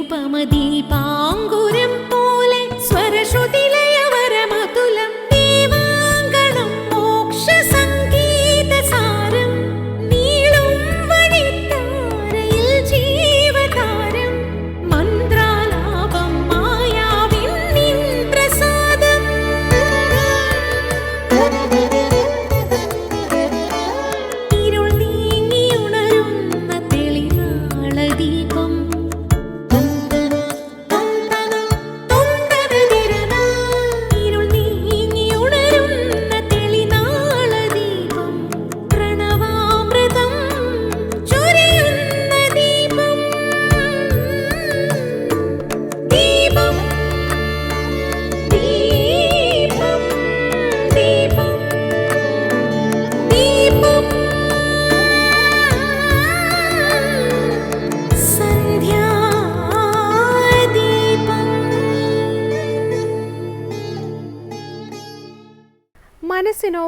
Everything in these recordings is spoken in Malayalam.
നിരുപമദീപാങ്കുരം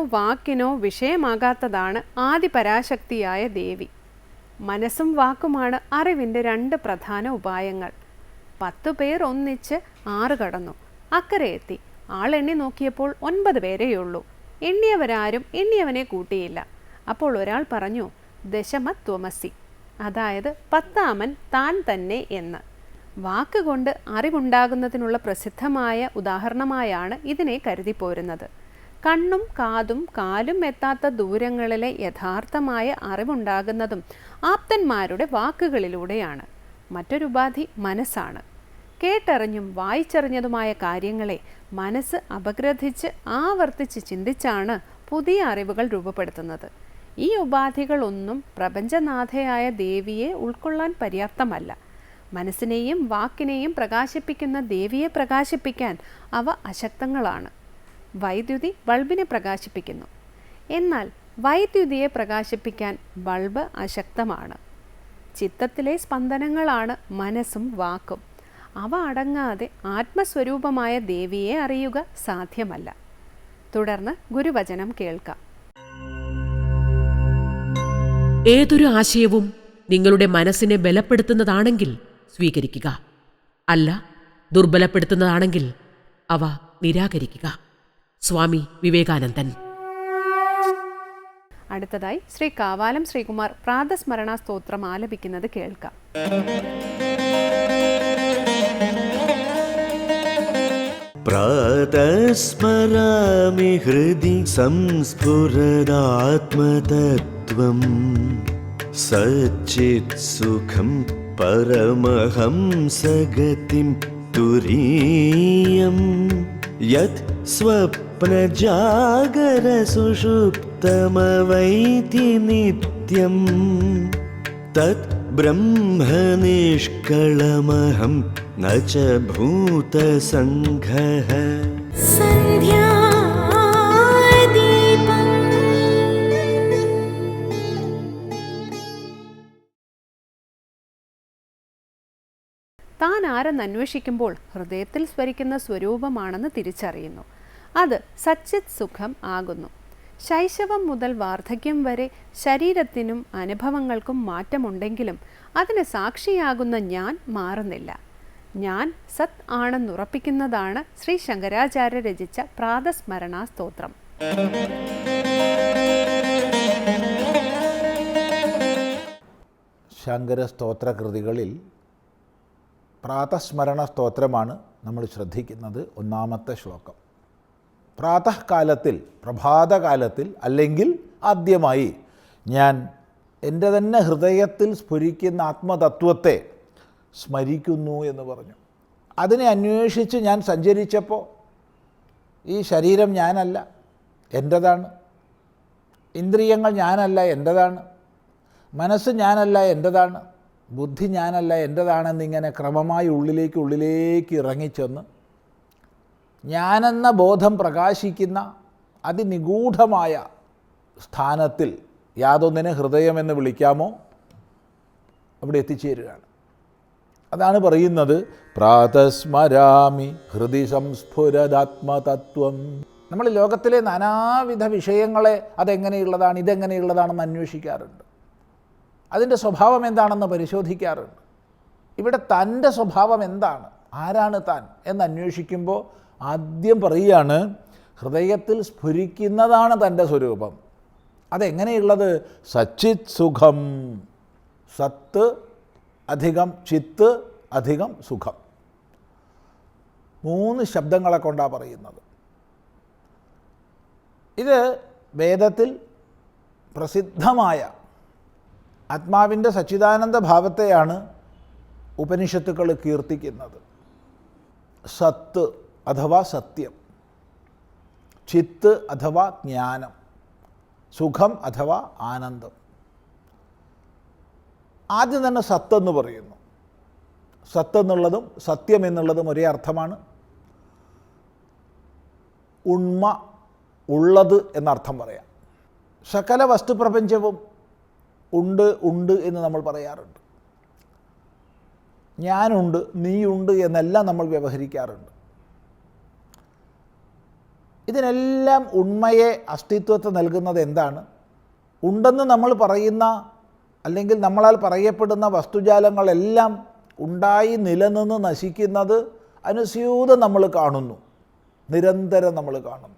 വാക്കിനോ വിഷയമാകാത്തതാണ് ആദിപരാശക്തിയായ ദേവി. മനസ്സും വാക്കുമാണ് അറിവിന്റെ രണ്ട് പ്രധാന ഉപായങ്ങൾ. പത്തു പേർ ഒന്നിച്ച് ആറ് കടന്നു. അക്കരെ എത്തി. ആളെണ്ണി നോക്കിയപ്പോൾ ഒൻപത് പേരെയുള്ളൂ എണ്ണിയവരാരും എണ്ണിയവനെ കൂട്ടിയില്ല. അപ്പോൾ ഒരാൾ പറഞ്ഞു ദശമ ത്വമസി അതായത് പത്താമൻ താൻ തന്നെ എന്ന്. വാക്കുകൊണ്ട് അറിവുണ്ടാകുന്നതിനുള്ള പ്രസിദ്ധമായ ഉദാഹരണമായാണ് ഇതിനെ കരുതിപ്പോരുന്നത്. കണ്ണും കാതും കാലും എത്താത്ത ദൂരങ്ങളിലെ യഥാർത്ഥമായ അറിവുണ്ടാകുന്നതും ആപ്തന്മാരുടെ വാക്കുകളിലൂടെയാണ്. മറ്റൊരു ഉപാധി മനസ്സാണ്. കേട്ടറിഞ്ഞും വായിച്ചറിഞ്ഞതുമായ കാര്യങ്ങളെ മനസ്സ് അപഗ്രഥിച്ച് ആവർത്തിച്ച് ചിന്തിച്ചാണ് പുതിയ അറിവുകൾ രൂപപ്പെടുത്തുന്നത്. ഈ ഉപാധികളൊന്നും പ്രപഞ്ചനാഥയായ ദേവിയെ ഉൾക്കൊള്ളാൻ പര്യാപ്തമല്ല. മനസ്സിനെയും വാക്കിനെയും പ്രകാശിപ്പിക്കുന്ന ദേവിയെ പ്രകാശിപ്പിക്കാൻ അവ അശക്തങ്ങളാണ്. വൈദ്യുതി ബൾബിനെ പ്രകാശിപ്പിക്കുന്നു. എന്നാൽ വൈദ്യുതിയെ പ്രകാശിപ്പിക്കാൻ ബൾബ് അശക്തമാണ്. ചിത്തത്തിലെ സ്പന്ദനങ്ങളാണ് മനസ്സും വാക്കും. അവ അടങ്ങാതെ ആത്മസ്വരൂപമായ ദേവിയെ അറിയുക സാധ്യമല്ല. തുടർന്ന് ഗുരുവചനം കേൾക്കാം. ഏതൊരു ആശയവും നിങ്ങളുടെ മനസ്സിനെ ബലപ്പെടുത്തുന്നതാണെങ്കിൽ സ്വീകരിക്കുക. അല്ല ദുർബലപ്പെടുത്തുന്നതാണെങ്കിൽ അവ നിരാകരിക്കുക. സ്വാമി വിവേകാനന്ദൻ. അടുത്തതായി ശ്രീ കാവാലം ശ്രീകുമാർ പ്രാതസ്മരണ സ്തോത്രം ആലപിക്കുന്നത് കേൾക്കാം. പ്രാതസ്മരാമി ഹൃദി സംസ്ഫുരദാത്മതത്വം സച്ചിത് സുഖം പരമഹംസഗതിം തുരീയം. यत् स्वप्नजागरसुषुप्तमवैति नित्यम् तत् ब्रह्मनिष्कळमहं न च भूतसङ्घः താൻ ആരെന്ന് അന്വേഷിക്കുമ്പോൾ ഹൃദയത്തിൽ സ്മരിക്കുന്ന സ്വരൂപമാണെന്ന് തിരിച്ചറിയുന്നു. അത് സച്ചിത് സുഖം ആകുന്നു. ശൈശവം മുതൽ വാർദ്ധക്യം വരെ ശരീരത്തിനും അനുഭവങ്ങൾക്കും മാറ്റമുണ്ടെങ്കിലും അതിന് സാക്ഷിയാകുന്ന ഞാൻ മാറുന്നില്ല. ഞാൻ സത് ആണെന്നുറപ്പിക്കുന്നതാണ് ശ്രീ ശങ്കരാചാര്യ രചിച്ച പ്രാതസ്മരണ സ്തോത്രം. ശങ്കര സ്തോത്രകൃതികളിൽ പ്രാതസ്മരണ സ്തോത്രമാണ് നമ്മൾ ശ്രദ്ധിക്കുന്നത് ഒന്നാമത്തെ ശ്ലോകം. പ്രാതകാലത്തിൽ പ്രഭാതകാലത്തിൽ അല്ലെങ്കിൽ ആദ്യമായി ഞാൻ എന്റെ തന്നെ ഹൃദയത്തിൽ സ്ഫുരിക്കുന്ന ആത്മതത്വത്തെ സ്മരിക്കുന്നു എന്ന് പറഞ്ഞു. അതിനെ അന്വേഷിച്ച് ഞാൻ സഞ്ചരിച്ചപ്പോൾ ഈ ശരീരം ഞാനല്ല എന്റെതാണ്. ഇന്ദ്രിയങ്ങൾ ഞാനല്ല എന്റെതാണ്. മനസ്സ് ഞാനല്ല എന്റെതാണ്. ബുദ്ധി ഞാനല്ല എന്റെതാണെന്നിങ്ങനെ ക്രമമായി ഉള്ളിലേക്ക് ഉള്ളിലേക്ക് ഇറങ്ങിച്ചെന്ന് ഞാനെന്ന ബോധം പ്രകാശിക്കുന്ന അതിനിഗൂഢമായ സ്ഥാനത്തിൽ യാതൊന്നിനെ ഹൃദയമെന്ന് വിളിക്കാമോ? അവിടെ എത്തിച്ചേരുകയാണ്. അതാണ് പറയുന്നത് പ്രാതസ്മരാമി ഹൃദി സംസ്ഫുരദാത്മതത്വം. നമ്മൾ ലോകത്തിലെ നാനാവിധ വിഷയങ്ങളെ അതെങ്ങനെയുള്ളതാണ് ഇതെങ്ങനെയുള്ളതാണെന്ന് അന്വേഷിക്കാറുണ്ട്. അതിന്റെ സ്വഭാവം എന്താണെന്ന് പരിശോധിക്കാറുണ്ട്. ഇവിടെ തന്റെ സ്വഭാവം എന്താണ്? ആരാണ് താൻ? എന്ന് അന്വേഷിക്കുമ്പോൾ ആദ്യം പറയുകയാണ് ഹൃദയത്തിൽ സ്ഫുരിക്കുന്നതാണ് തന്റെ സ്വരൂപം. അതെങ്ങനെയുള്ളത്? സച്ചിത് സുഖം. സത്ത് അധികം ചിത്ത് അധികം സുഖം. മൂന്ന് ശബ്ദങ്ങളെ കൊണ്ടാണ് പറയുന്നത്. ഇത് വേദത്തിൽ പ്രസിദ്ധമായ ആത്മാവിന്റെ സച്ചിദാനന്ദ ഭാവത്തെയാണ് ഉപനിഷത്തുക്കൾ കീർത്തിക്കുന്നത്. സത്ത് അഥവാ സത്യം. ചിത്ത് അഥവാ ജ്ഞാനം. സുഖം അഥവാ ആനന്ദം. ആദ്യം തന്നെ സത്തെന്ന് പറയുന്നു. സത്തെന്നുള്ളതും സത്യം എന്നുള്ളതും ഒരേ അർത്ഥമാണ്. ഉണ്മ ഉള്ളത് എന്നർത്ഥം പറയാം. സകല വസ്തുപ്രപഞ്ചവും ഉണ്ട് ഉണ്ട് എന്ന് നമ്മൾ പറയാറുണ്ട്. ഞാനുണ്ട് നീയുണ്ട് എന്നെല്ലാം നമ്മൾ വ്യവഹരിക്കാറുണ്ട്. ഇതിനെല്ലാം ഉണ്മയെ അസ്തിത്വത്തെ നൽകുന്നത് എന്താണ്? ഉണ്ടെന്ന് നമ്മൾ പറയുന്ന അല്ലെങ്കിൽ നമ്മളാൽ പറയപ്പെടുന്ന വസ്തുജാലങ്ങളെല്ലാം ഉണ്ടായി നിലനിന്ന് നശിക്കുന്നത് അനുസ്യൂതം നമ്മൾ കാണുന്നു. നിരന്തരം നമ്മൾ കാണുന്നു.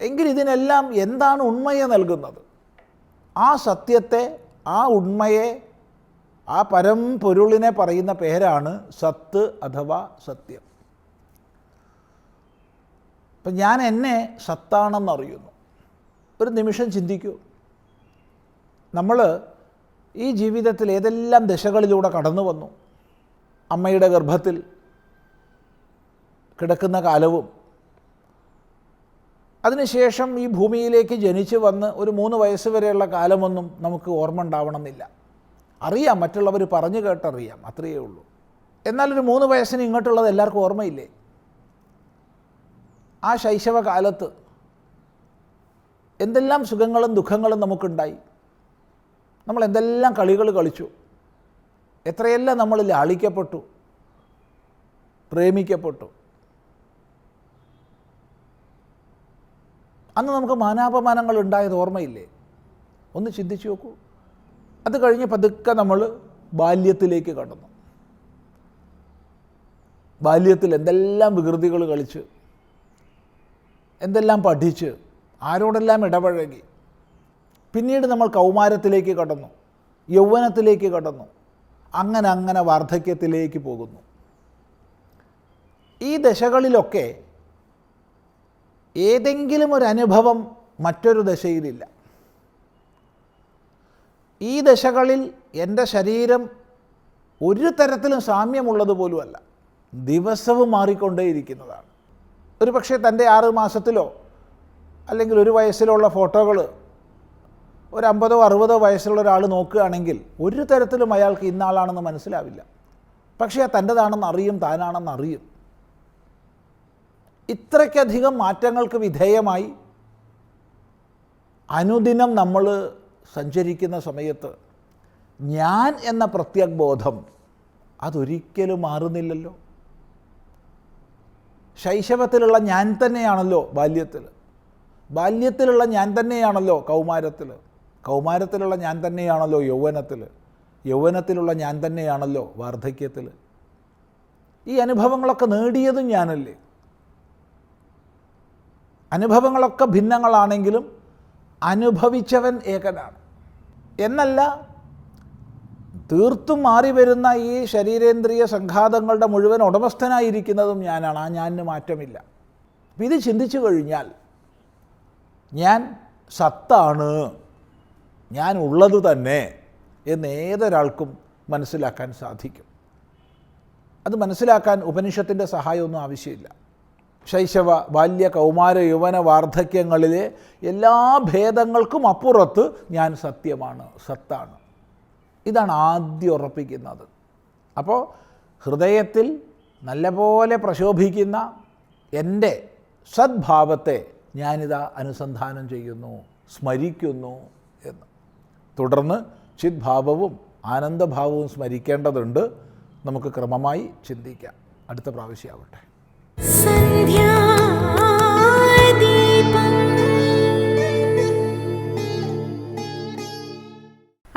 എങ്കിൽ ഇതിനെല്ലാം എന്താണ് ഉണ്മയെ നൽകുന്നത്? ആ സത്യത്തെ ആ ഉണ്മയെ ആ പരംപൊരുളിനെ പറയുന്ന പേരാണ് സത്ത് അഥവാ സത്യം. അപ്പം ഞാൻ എന്നെ സത്താണെന്നറിയുന്നു. ഒരു നിമിഷം ചിന്തിക്കൂ. നമ്മൾ ഈ ജീവിതത്തിൽ ഏതെല്ലാം ദശകളിലൂടെ കടന്നു വന്നു? അമ്മയുടെ ഗർഭത്തിൽ കിടക്കുന്ന കാലവും അതിനുശേഷം ഈ ഭൂമിയിലേക്ക് ജനിച്ചു വന്ന് ഒരു മൂന്ന് വയസ്സ് വരെയുള്ള കാലമൊന്നും നമുക്ക് ഓർമ്മ ഉണ്ടാവണമെന്നില്ല. അറിയാം മറ്റുള്ളവർ പറഞ്ഞു കേട്ടറിയാം അത്രയേ ഉള്ളൂ. എന്നാൽ ഒരു മൂന്ന് വയസ്സിന് ഇങ്ങോട്ടുള്ളത് എല്ലാവർക്കും ഓർമ്മയില്ലേ? ആ ശൈശവ കാലത്ത് എന്തെല്ലാം സുഖങ്ങളും ദുഃഖങ്ങളും നമുക്കുണ്ടായി. നമ്മൾ എന്തെല്ലാം കളികൾ കളിച്ചു. എത്രയെല്ലാം നമ്മൾ ലാളിക്കപ്പെട്ടു പ്രേമിക്കപ്പെട്ടു. അന്ന് നമുക്ക് മാനാപമാനങ്ങൾ ഉണ്ടായത് ഓർമ്മയില്ലേ? ഒന്ന് ചിന്തിച്ചു നോക്കൂ. അത് കഴിഞ്ഞ് പതുക്കെ നമ്മൾ ബാല്യത്തിലേക്ക് കടന്നു. ബാല്യത്തിൽ എന്തെല്ലാം വികൃതികൾ കളിച്ച് എന്തെല്ലാം പഠിച്ച് ആരോടെല്ലാം ഇടപഴകി. പിന്നീട് നമ്മൾ കൗമാരത്തിലേക്ക് കടന്നു യൗവനത്തിലേക്ക് കടന്നു അങ്ങനെ അങ്ങനെ വാർദ്ധക്യത്തിലേക്ക് പോകുന്നു. ഈ ദശകളിലൊക്കെ ഏതെങ്കിലും ഒരു അനുഭവം മറ്റൊരു ദശയിലില്ല. ഈ ദശകളിൽ എന്റെ ശരീരം ഒരു തരത്തിലും സാമ്യമുള്ളതുപോലുമല്ല ദിവസവും മാറിക്കൊണ്ടേയിരിക്കുന്നതാണ്. ഒരു പക്ഷേ തന്റെ ആറ് മാസത്തിലോ അല്ലെങ്കിൽ ഒരു വയസ്സിലുള്ള ഫോട്ടോകൾ ഒരു അമ്പതോ അറുപതോ വയസ്സുള്ള ഒരാൾ നോക്കുകയാണെങ്കിൽ ഒരു തരത്തിലും അയാൾക്ക് ഇന്നാളാണെന്ന് മനസ്സിലാവില്ല. പക്ഷേ തന്റെതാണെന്ന് അറിയും താനാണെന്ന് അറിയും. ഇത്രയ്ക്കധികം മാറ്റങ്ങൾക്ക് വിധേയമായി അനുദിനം നമ്മൾ സഞ്ചരിക്കുന്ന സമയത്ത് ഞാൻ എന്ന പ്രത്യഗ്ബോധം അതൊരിക്കലും മാറുന്നില്ലല്ലോ. ശൈശവത്തിലുള്ള ഞാൻ തന്നെയാണല്ലോ ബാല്യത്തിൽ ബാല്യത്തിലുള്ള ഞാൻ തന്നെയാണല്ലോ കൗമാരത്തിൽ കൗമാരത്തിലുള്ള ഞാൻ തന്നെയാണല്ലോ യൗവനത്തിൽ യൗവനത്തിലുള്ള ഞാൻ തന്നെയാണല്ലോ വാർദ്ധക്യത്തിൽ ഈ അനുഭവങ്ങളൊക്കെ നേടിയതും ഞാനല്ലേ? അനുഭവങ്ങളൊക്കെ ഭിന്നങ്ങളാണെങ്കിലും അനുഭവിച്ചവൻ ഏകനാണ്. എന്നല്ല തീർത്തും മാറി വരുന്ന ഈ ശരീരേന്ദ്രിയ സംഘാതങ്ങളുടെ മുഴുവൻ ഉടമസ്ഥനായിരിക്കുന്നതും ഞാനാണ്. ആ ഞാനിന് മാറ്റമില്ല. അപ്പം ഇത് ചിന്തിച്ചു കഴിഞ്ഞാൽ ഞാൻ സത്താണ്. ഞാൻ ഉള്ളത് തന്നെ എന്ന് ഏതൊരാൾക്കും മനസ്സിലാക്കാൻ സാധിക്കും. അത് മനസ്സിലാക്കാൻ ഉപനിഷത്തിന്റെ സഹായമൊന്നും ആവശ്യമില്ല. ശൈശവ ബാല്യ കൗമാര യൗവന വാർദ്ധക്യങ്ങളിലെ എല്ലാ ഭേദങ്ങൾക്കും അപ്പുറത്ത് ഞാൻ സത്യമാണ് സത്താണ്. ഇതാണ് ആദ്യം ഉറപ്പിക്കുന്നത്. അപ്പോൾ ഹൃദയത്തിൽ നല്ലപോലെ പ്രശോഭിക്കുന്ന എന്റെ സദ്ഭാവത്തെ ഞാനിതാ അനുസന്ധാനം ചെയ്യുന്നു സ്മരിക്കുന്നു എന്ന്. തുടർന്ന് ചിദ്ഭാവവും ആനന്ദഭാവവും സ്മരിക്കേണ്ടതുണ്ട്. നമുക്ക് ക്രമമായി ചിന്തിക്കാം. അടുത്ത പ്രാവശ്യമാവട്ടെ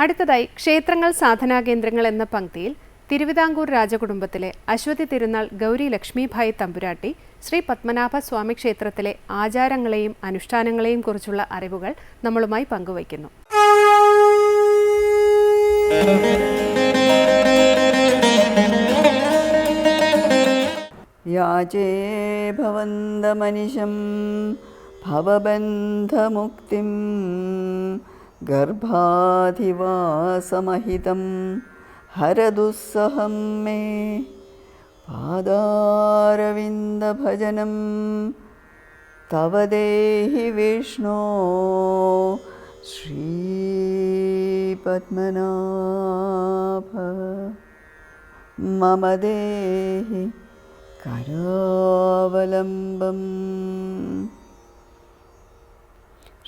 അടുത്തതായി ക്ഷേത്രങ്ങൾ സാധനാ കേന്ദ്രങ്ങൾ എന്ന പങ്ക്തിയിൽ തിരുവിതാംകൂർ രാജകുടുംബത്തിലെ അശ്വതി തിരുനാൾ ഗൗരി ലക്ഷ്മിഭായ് തമ്പുരാട്ടി ശ്രീ പത്മനാഭ സ്വാമി ക്ഷേത്രത്തിലെ ആചാരങ്ങളെയും അനുഷ്ഠാനങ്ങളെയും കുറിച്ചുള്ള അറിവുകൾ നമ്മളുമായി പങ്കുവയ്ക്കുന്നു. യാചേ ഭവന്തമനിശം ഭവബന്ധമുക്തിം गर्भाधिवासमहितं हरदुःसहं मे पादारविन्दभजनं तव देहि विष्णो श्रीपद्मनाभ मम देहि करावलम्बम्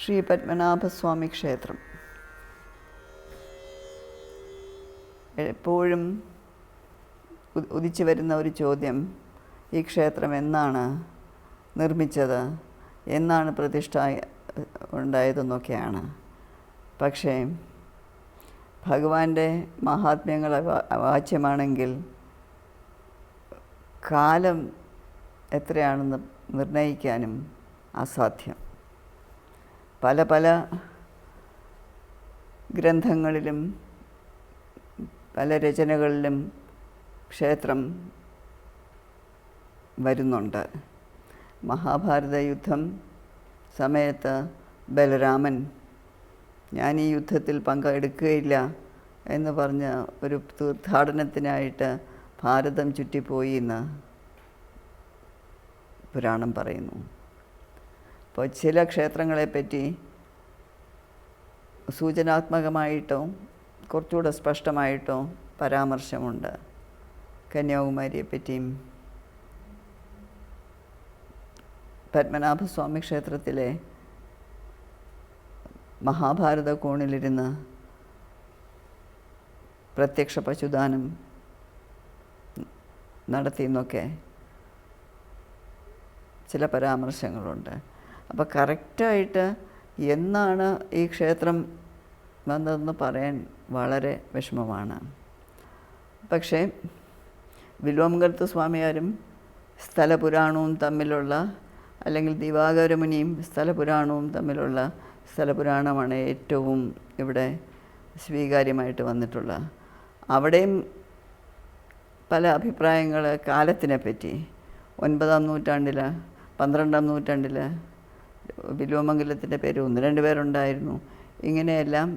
ശ്രീ പത്മനാഭസ്വാമി ക്ഷേത്രം. എപ്പോഴും ഉദിച്ചു വരുന്ന ഒരു ചോദ്യം ഈ ക്ഷേത്രം എന്നാണ് നിർമ്മിച്ചത്? എന്നാണ് പ്രതിഷ്ഠ ഉണ്ടായതെന്നൊക്കെയാണ്. പക്ഷേ ഭഗവാന്റെ മഹാത്മ്യങ്ങൾ വാച്യമാണെങ്കിൽ കാലം എത്രയാണെന്ന് നിർണയിക്കാനും അസാധ്യം. പല പല ഗ്രന്ഥങ്ങളിലും പല രചനകളിലും ക്ഷേത്രം വരുന്നുണ്ട്. മഹാഭാരത യുദ്ധം സമയത്ത് ബലരാമൻ ഞാൻ ഈ യുദ്ധത്തിൽ പങ്കെടുക്കുകയില്ല എന്ന് പറഞ്ഞ് ഒരു തീർത്ഥാടനത്തിനായിട്ട് ഭാരതം ചുറ്റിപ്പോയി എന്ന് പുരാണം പറയുന്നു. അപ്പോൾ ചില ക്ഷേത്രങ്ങളെപ്പറ്റി സൂചനാത്മകമായിട്ടും കുറച്ചുകൂടെ സ്പഷ്ടമായിട്ടും പരാമർശമുണ്ട്. കന്യാകുമാരിയെപ്പറ്റിയും പത്മനാഭസ്വാമി ക്ഷേത്രത്തിലെ മഹാഭാരത കോണിലിരുന്ന് പ്രത്യക്ഷ പശുദാനം നടത്തിയെന്നൊക്കെ ചില പരാമർശങ്ങളുണ്ട്. അപ്പോൾ കറക്റ്റായിട്ട് എന്നാണ് ഈ ക്ഷേത്രം വന്നതെന്ന് പറയാൻ വളരെ വിഷമമാണ്. പക്ഷേ വില്വമംഗലത്ത് സ്വാമിയാരും സ്ഥലപുരാണവും തമ്മിലുള്ള അല്ലെങ്കിൽ ദിവാകരമുനിയും സ്ഥലപുരാണവും തമ്മിലുള്ള സ്ഥലപുരാണമാണ് ഏറ്റവും ഇവിടെ സ്വീകാര്യമായിട്ട് വന്നിട്ടുള്ളത് അവിടെയും പല അഭിപ്രായങ്ങൾ കാലത്തിനെ പറ്റി. ഒൻപതാം നൂറ്റാണ്ടിൽ പന്ത്രണ്ടാം നൂറ്റാണ്ടിൽ ബില്വമംഗലത്തിന്റെ പേര് ഒന്ന് രണ്ട് പേരുണ്ടായിരുന്നു. ഇങ്ങനെയെല്ലാം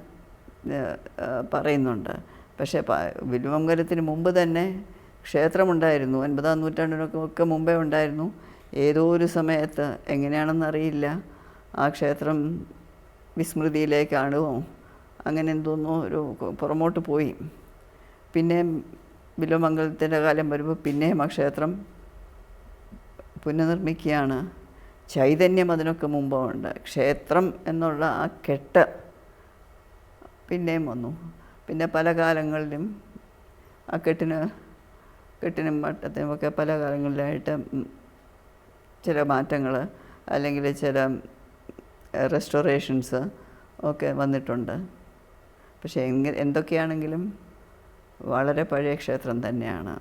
പറയുന്നുണ്ട്. പക്ഷേ ബില്വമംഗലത്തിന് മുമ്പ് തന്നെ ക്ഷേത്രമുണ്ടായിരുന്നു. ഒൻപതാം നൂറ്റാണ്ടിനൊക്കെ മുമ്പേ ഉണ്ടായിരുന്നു. ഏതോ ഒരു സമയത്ത് എങ്ങനെയാണെന്നറിയില്ല ആ ക്ഷേത്രം വിസ്മൃതിയിലേക്കാണോ. അങ്ങനെ എന്തോന്നോ ഒരു പുറമോട്ട് പോയി. പിന്നെ ബില്വമംഗലത്തിന്റെ കാലം വരുമ്പോൾ പിന്നെയും ആ ക്ഷേത്രം പുനർനിർമ്മിക്കുകയാണ്. ചൈതന്യം അതിനൊക്കെ മുമ്പുണ്ട്. ക്ഷേത്രം എന്നുള്ള ആ കെട്ട് പിന്നെയും വന്നു. പിന്നെ പല കാലങ്ങളിലും ആ കെട്ടിന് കെട്ടിനും വട്ടത്തിനുമൊക്കെ പല കാലങ്ങളിലായിട്ട് ചില മാറ്റങ്ങൾ അല്ലെങ്കിൽ ചില റെസ്റ്റോറേഷൻസ് ഒക്കെ വന്നിട്ടുണ്ട്. പക്ഷേ എങ്ങനെ എന്തൊക്കെയാണെങ്കിലും വളരെ പഴയ ക്ഷേത്രം തന്നെയാണ്.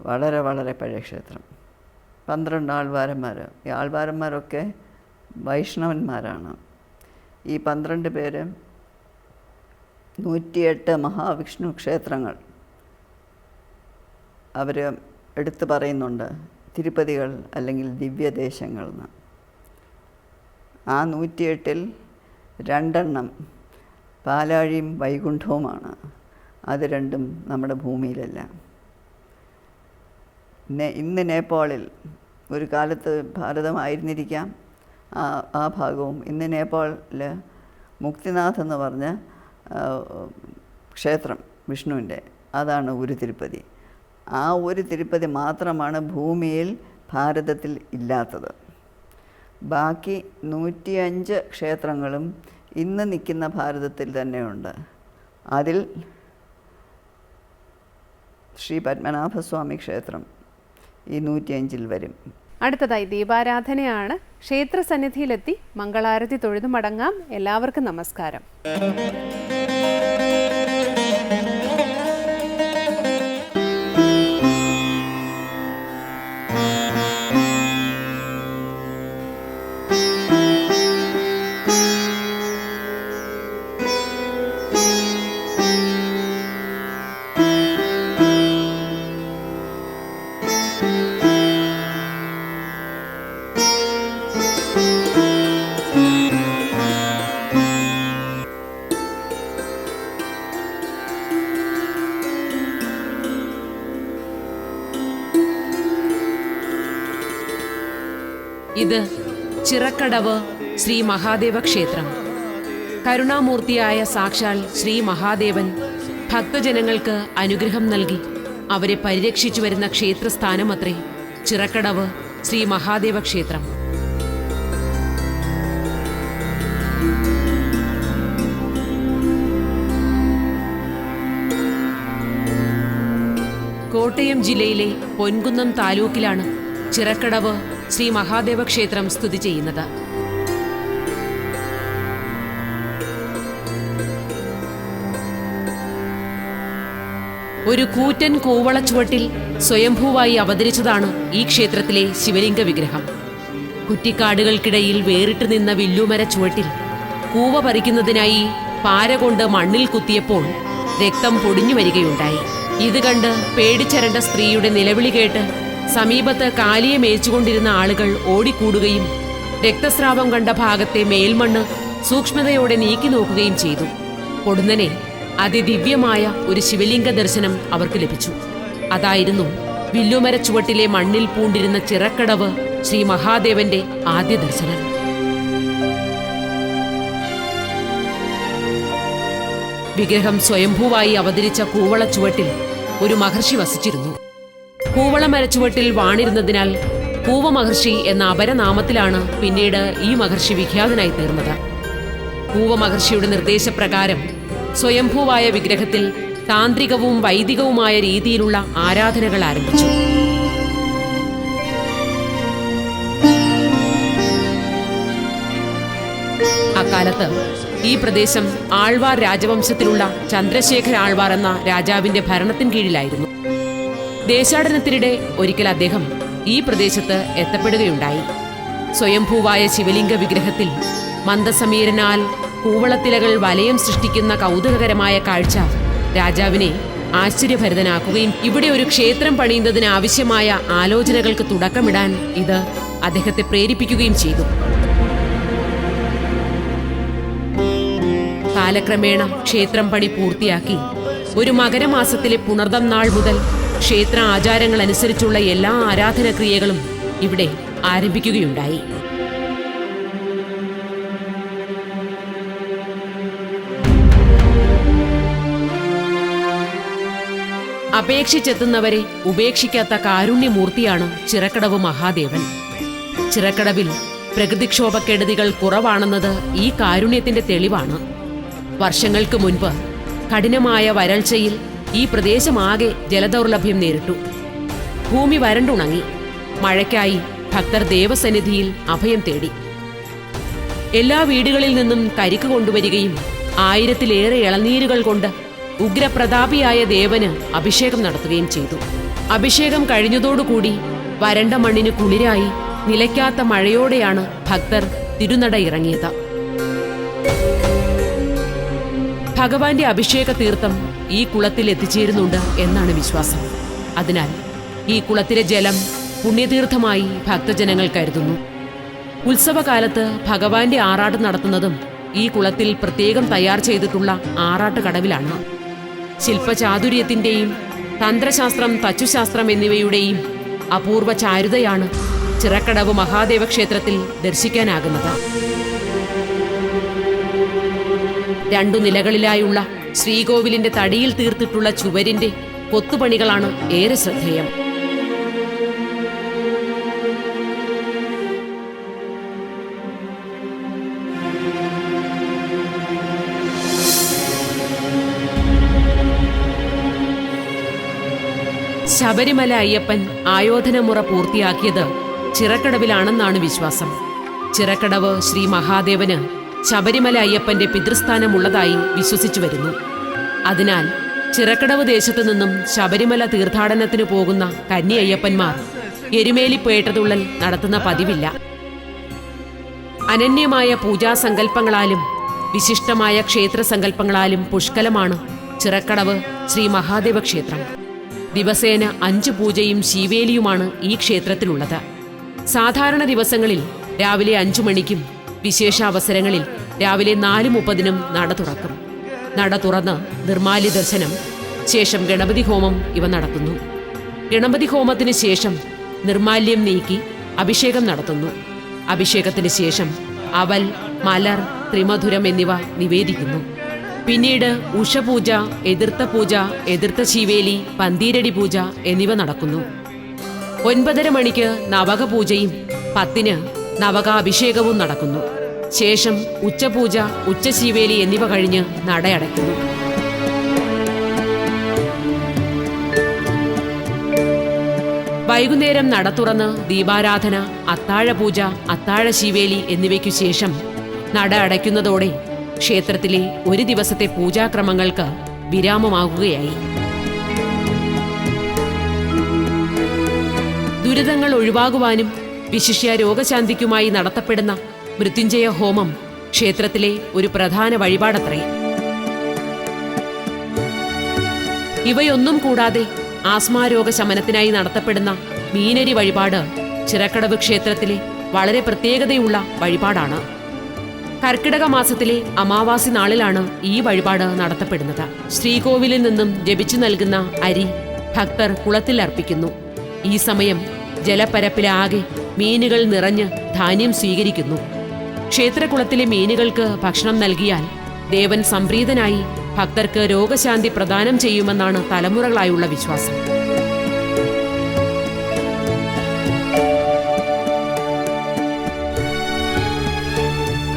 വളരെ വളരെ പഴയ ക്ഷേത്രം. പന്ത്രണ്ട് ആൾവാരന്മാർ. ഈ ആൾവാരന്മാരൊക്കെ വൈഷ്ണവന്മാരാണ്. ഈ പന്ത്രണ്ട് പേര് നൂറ്റിയെട്ട് മഹാവിഷ്ണു ക്ഷേത്രങ്ങൾ. അവർ എടുത്തു പറയുന്നുണ്ട് തിരുപ്പതികൾ അല്ലെങ്കിൽ ദിവ്യദേശങ്ങൾ എന്ന്. ആ നൂറ്റിയെട്ടിൽ രണ്ടെണ്ണം പാലാഴിയും വൈകുണ്ഠവുമാണ്. അത് രണ്ടും നമ്മുടെ ഭൂമിയിലല്ല. ഇന്ന് നേപ്പാളിൽ ഒരു കാലത്ത് ഭാരതമായിരുന്നിരിക്കാം. ആ ആ ഭാഗവും ഇന്ന് നേപ്പാളിൽ മുക്തിനാഥ് എന്ന് പറഞ്ഞ ക്ഷേത്രം വിഷ്ണുവിന്റെ അതാണ് ഒരു തിരുപ്പതി. ആ ഒരു തിരുപ്പതി മാത്രമാണ് ഭൂമിയിൽ ഭാരതത്തിൽ ഇല്ലാത്തത്. ബാക്കി നൂറ്റിയഞ്ച് ക്ഷേത്രങ്ങളും ഇന്ന് നിൽക്കുന്ന ഭാരതത്തിൽ തന്നെയുണ്ട്. അതിൽ ശ്രീ പത്മനാഭസ്വാമി ക്ഷേത്രം ഈ നൂറ്റിയഞ്ചിൽ വരും. അടുത്തതായി ദീപാരാധനയാണ് ക്ഷേത്ര സന്നിധിയിലെത്തി മംഗളാരതി തൊഴുതു മടങ്ങാം എല്ലാവർക്കും നമസ്കാരം. ചിറക്കടവ് ശ്രീ മഹാദേവ ക്ഷേത്രം കരുണാമൂർത്തിയായ സാക്ഷാൽ ശ്രീ മഹാദേവൻ ഭക്തജനങ്ങൾക്ക് അനുഗ്രഹം നൽകി. അവരെ പരിരക്ഷിച്ചു വരുന്ന ക്ഷേത്രസ്ഥാനമത്രേ ചിറക്കടവ് ശ്രീ മഹാദേവ ക്ഷേത്രം കോട്ടയം ജില്ലയിലെ പൊൻകുന്നം താലൂക്കിലാണ് ചിറക്കടവ് ശ്രീ മഹാദേവ ക്ഷേത്രം സ്ഥിതി ചെയ്യുന്നത്. ഒരു കൂറ്റൻ കൂവളച്ചുവട്ടിൽ സ്വയംഭൂവായി അവതരിച്ചതാണ് ഈ ക്ഷേത്രത്തിലെ ശിവലിംഗ വിഗ്രഹം. കുറ്റിക്കാടുകൾക്കിടയിൽ വേറിട്ട് നിന്ന വില്ലുമര ചുവട്ടിൽ കൂവ പറിക്കുന്നതിനായി പാര കൊണ്ട് മണ്ണിൽ കുത്തിയപ്പോൾ രക്തം പൊടിഞ്ഞു വരികയുണ്ടായി. ഇത് കണ്ട് പേടിച്ചരണ്ട സ്ത്രീയുടെ നിലവിളി കേട്ട് സമീപത്ത് കാലിയെ മേച്ചുകൊണ്ടിരുന്ന ആളുകൾ ഓടിക്കൂടുകയും രക്തസ്രാവം കണ്ട ഭാഗത്തെ മേൽമണ്ണ് സൂക്ഷ്മതയോടെ നീക്കി നോക്കുകയും ചെയ്തു. പൊടുന്നനെ അതിദിവ്യമായ ഒരു ശിവലിംഗ ദർശനം അവർക്ക് ലഭിച്ചു. അതായിരുന്നു വില്ലുമര ചുവട്ടിലെ മണ്ണിൽ പൂണ്ടിരുന്ന ചിറക്കടവ് ശ്രീ മഹാദേവന്റെ ആദ്യ ദർശനം. വിഗ്രഹം സ്വയംഭൂവായി അവതരിച്ച കൂവള ചുവട്ടിൽ ഒരു മഹർഷി വസിച്ചിരുന്നു. കൂവള മരച്ചുവട്ടിൽ വാണിരുന്നതിനാൽ കൂവ മഹർഷി എന്ന അപരനാമത്തിലാണ് പിന്നീട് ഈ മഹർഷി വിഖ്യാതനായി തീർന്നത്. കൂവ മഹർഷിയുടെ നിർദ്ദേശപ്രകാരം സ്വയംഭൂവായ വിഗ്രഹത്തിൽ താന്ത്രികവും വൈദികവുമായ രീതിയിലുള്ള ആരാധനകൾ ആരംഭിച്ചു. അക്കാലത്ത് ഈ പ്രദേശം ആൾവാർ രാജവംശത്തിലുള്ള ചന്ദ്രശേഖര ആൾവാർ എന്ന രാജാവിന്റെ ഭരണത്തിൻ കീഴിലായിരുന്നു. ദേശാടനത്തിനിടെ ഒരിക്കൽ അദ്ദേഹം ഈ പ്രദേശത്ത് എത്തപ്പെടുകയുണ്ടായി. സ്വയംഭൂവായ ശിവലിംഗ വിഗ്രഹത്തിൽ മന്ദസമീരനാൽ കൂവളത്തിലകൾ വലയം സൃഷ്ടിക്കുന്ന കൗതുകകരമായ കാഴ്ച രാജാവിനെ ആശ്ചര്യഭരിതനാക്കുകയും ഇവിടെ ഒരു ക്ഷേത്രം പണിയുന്നതിന് ആവശ്യമായ ആലോചനകൾക്ക് തുടക്കമിടാൻ ഇത് അദ്ദേഹത്തെ പ്രേരിപ്പിക്കുകയും ചെയ്തു. കാലക്രമേണ ക്ഷേത്രം പണി പൂർത്തിയാക്കി ഒരു മകരമാസത്തിലെ പുണർദം നാൾ മുതൽ ക്ഷേത്ര ആചാരങ്ങൾ അനുസരിച്ചുള്ള എല്ലാ ആരാധനക്രിയകളും ഇവിടെ ആരംഭിക്കുകയുണ്ടായി. അപേക്ഷിച്ചെത്തുന്നവരെ ഉപേക്ഷിക്കാത്ത കാരുണ്യമൂർത്തിയാണ് ചിറക്കടവ് മഹാദേവൻ. ചിറക്കടവിൽ പ്രകൃതിക്ഷോഭക്കെടുതികൾ കുറവാണെന്നത് ഈ കാരുണ്യത്തിന്റെ തെളിവാണ്. വർഷങ്ങൾക്ക് മുൻപ് കഠിനമായ വരൾച്ചയിൽ ഈ പ്രദേശമാകെ ജലദൗർലഭ്യം നേരിട്ടു. ഭൂമി വരണ്ടുണങ്ങി. മഴയ്ക്കായി ഭക്തർ ദേവസന്നിധിയിൽ അഭയം തേടി. എല്ലാ വീടുകളിൽ നിന്നും കരിക്ക് കൊണ്ടുവരികയും ആയിരത്തിലേറെ ഇളനീരുകൾ കൊണ്ട് ഉഗ്രപ്രതാപിയായ ദേവന് അഭിഷേകം നടത്തുകയും ചെയ്തു. അഭിഷേകം കഴിഞ്ഞതോടുകൂടി വരണ്ട മണ്ണിന് കുളിരായി നിലയ്ക്കാത്ത മഴയോടെയാണ് ഭക്തർ തിരുനട ഇറങ്ങിയത്. ഭഗവാന്റെ അഭിഷേക തീർത്ഥം ഈ കുളത്തിൽ എത്തിച്ചേരുന്നുണ്ട് എന്നാണ് വിശ്വാസം. അതിനാൽ ഈ കുളത്തിലെ ജലം പുണ്യതീർത്ഥമായി ഭക്തജനങ്ങൾ കരുതുന്നു. ഉത്സവകാലത്ത് ഭഗവാന്റെ ആറാട്ട് നടത്തുന്നതും ഈ കുളത്തിൽ പ്രത്യേകം തയ്യാർ ചെയ്തിട്ടുള്ള ആറാട്ട് കടവിലാണ്. ശില്പചാതുര്യത്തിന്റെയും തന്ത്രശാസ്ത്രം തച്ചുശാസ്ത്രം എന്നിവയുടെയും അപൂർവ ചാരുതയാണ് ചിറക്കടവ് മഹാദേവ ക്ഷേത്രത്തിൽ ദർശിക്കാനാകുന്നത്. രണ്ടു നിലകളിലായുള്ള ശ്രീകോവിലിന്റെ തടിയിൽ തീർത്തിട്ടുള്ള ചുവരിന്റെ കൊത്തുപണികളാണ് ഏറെ ശ്രദ്ധേയം. ശബരിമല അയ്യപ്പൻ ആയോധനമുറ പൂർത്തിയാക്കിയത് ചിറക്കടവിലാണെന്നാണ് വിശ്വാസം. ചിറക്കടവ് ശ്രീ മഹാദേവന് ശബരിമല അയ്യപ്പന്റെ പിതൃസ്ഥാനമുള്ളതായി വിശ്വസിച്ചു വരുന്നു. അതിനാൽ ചിറക്കടവ് ദേശത്തു നിന്നും ശബരിമല തീർത്ഥാടനത്തിന് പോകുന്ന കന്നി അയ്യപ്പന്മാർ എരുമേലിപ്പേട്ടതുള്ളൽ നടത്തുന്ന പതിവില്ല. അനന്യമായ പൂജാസങ്കല്പങ്ങളാലും വിശിഷ്ടമായ ക്ഷേത്രസങ്കല്പങ്ങളാലും പുഷ്കലമാണ് ചിറക്കടവ് ശ്രീ മഹാദേവ ക്ഷേത്രം ദിവസേന അഞ്ച് പൂജയും ശീവേലിയുമാണ് ഈ ക്ഷേത്രത്തിലുള്ളത്. സാധാരണ ദിവസങ്ങളിൽ രാവിലെ അഞ്ചു മണിക്കും വിശേഷ അവസരങ്ങളിൽ രാവിലെ നാല് മുപ്പതിനും നട തുറക്കും. നട തുറന്ന് നിർമാല്യ ദർശനം ശേഷം ഗണപതി ഹോമം ഇവ നടത്തുന്നു. ഗണപതി ഹോമത്തിന് ശേഷം നിർമാല്യം നീക്കി അഭിഷേകം നടത്തുന്നു. അഭിഷേകത്തിന് ശേഷം അവൽ മലർ ത്രിമധുരം എന്നിവ നിവേദിക്കുന്നു. പിന്നീട് ഉഷപൂജ എതിർത്ത പൂജ എതിർത്ത ശിവേലി പന്തീരടി പൂജ എന്നിവ നടക്കുന്നു. ഒൻപതര മണിക്ക് നവക പൂജയും പത്തിന് നവകാഭിഷേകവും നടക്കുന്നു. ശേഷം ഉച്ചപൂജ ഉച്ചശീവേലി എന്നിവ കഴിഞ്ഞ് നടയടയ്ക്കുന്നു. വൈകുന്നേരം നട തുറന്ന് ദീപാരാധന അത്താഴപൂജ അത്താഴ ശിവേലി എന്നിവയ്ക്കു ശേഷം നട അടയ്ക്കുന്നതോടെ ക്ഷേത്രത്തിലെ ഒരു ദിവസത്തെ പൂജാക്രമങ്ങൾക്ക് വിരാമമാകുകയായി. ദുരിതങ്ങൾ ഒഴിവാകുവാനും വിശിഷ്യ രോഗശാന്തിക്കുമായി നടത്തപ്പെടുന്ന മൃത്യുഞ്ജയ ഹോമം ക്ഷേത്രത്തിലെ ഒരു പ്രധാന വഴിപാടത്രേ. ഇവയൊന്നും കൂടാതെ ആസ്മാരോഗ ശമനത്തിനായി നടത്തപ്പെടുന്ന മീനരി വഴിപാട് ചിറക്കടവ് ക്ഷേത്രത്തിലെ വളരെ പ്രത്യേകതയുള്ള വഴിപാടാണ്. കർക്കിടക മാസത്തിലെ അമാവാസി നാളിലാണ് ഈ വഴിപാട് നടത്തപ്പെടുന്നത്. ശ്രീകോവിലിൽ നിന്നും ജപിച്ചു നൽകുന്ന അരി ഭക്തർ കുളത്തിൽ അർപ്പിക്കുന്നു. ഈ സമയം ജലപ്പരപ്പിലാകെ മീനുകൾ നിറഞ്ഞ് ധാന്യം സ്വീകരിക്കുന്നു. ക്ഷേത്രകുളത്തിലെ മീനുകൾക്ക് ഭക്ഷണം നൽകിയാൽ ദേവൻ സംപ്രീതനായി ഭക്തർക്ക് രോഗശാന്തി പ്രദാനം ചെയ്യുമെന്നാണ് തലമുറകളായുള്ള വിശ്വാസം.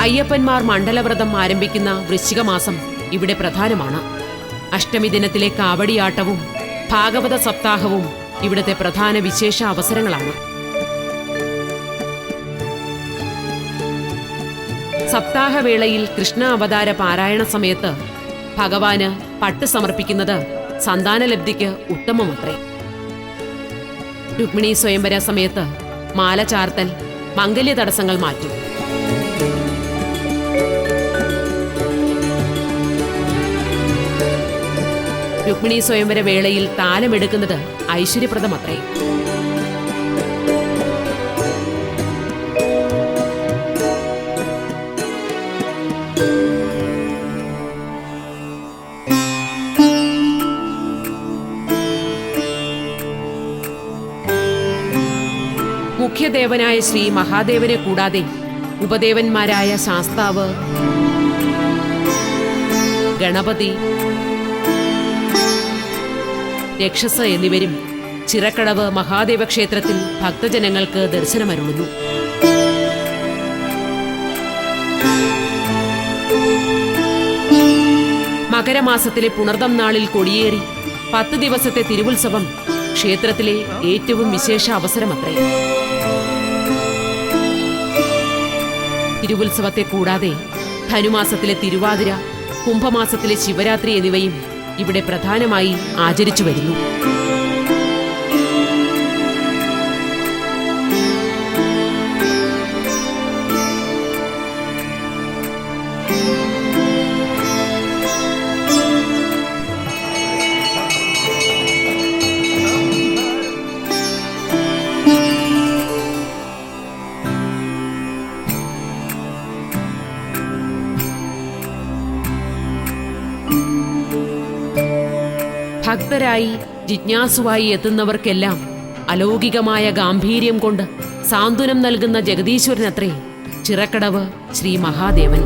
അയ്യപ്പന്മാർ മണ്ഡലവ്രതം ആരംഭിക്കുന്ന വൃശ്ചികമാസം ഇവിടെ പ്രധാനമാണ്. അഷ്ടമി ദിനത്തിലെ കാവടിയാട്ടവും ഭാഗവത സപ്താഹവും ഇവിടുത്തെ പ്രധാന വിശേഷ അവസരങ്ങളാണ്. സപ്താഹവേളയിൽ കൃഷ്ണ അവതാര പാരായണ സമയത്ത് ഭഗവാന് പട്ട് സമർപ്പിക്കുന്നത് സന്താനലബ്ധിക്ക് ഉത്തമമത്രേ. രുക്മിണി സ്വയംവര സമയത്ത് മാല ചാർത്തൽ മംഗല്യ തടസ്സങ്ങൾ മാറ്റും. രുക്മിണി സ്വയംവര വേളയിൽ താലമെടുക്കുന്നത് ഐശ്വര്യപ്രദമത്രേ. മുഖ്യദേവനായ ശ്രീ മഹാദേവനെ കൂടാതെ ഉപദേവന്മാരായ ശാസ്താവ് ഗണപതി രക്ഷസ് എന്നിവരും ചിറക്കടവ് മഹാദേവ ക്ഷേത്രത്തിൽ ഭക്തജനങ്ങൾക്ക് ദർശനമരുളുന്നു. മകരമാസത്തിലെ പുണർദം നാളിൽ കൊടിയേറി പത്ത് ദിവസത്തെ തിരുവുത്സവം ക്ഷേത്രത്തിലെ ഏറ്റവും വിശേഷ അവസരമത്രേ. തിരുവുത്സവത്തെ കൂടാതെ ധനുമാസത്തിലെ തിരുവാതിര കുംഭമാസത്തിലെ ശിവരാത്രി എന്നിവയും ഇവിടെ പ്രധാനമായി ആചരിച്ചു വരുന്നു. അസ്വസ്ഥരായി ജിജ്ഞാസുവായി എത്തുന്നവർക്കെല്ലാം അലൗകികമായ ഗാംഭീര്യം കൊണ്ട് സാന്ത്വനം നൽകുന്ന ജഗദീശ്വരനത്രേ ചിറക്കടവ് ശ്രീ മഹാദേവൻ.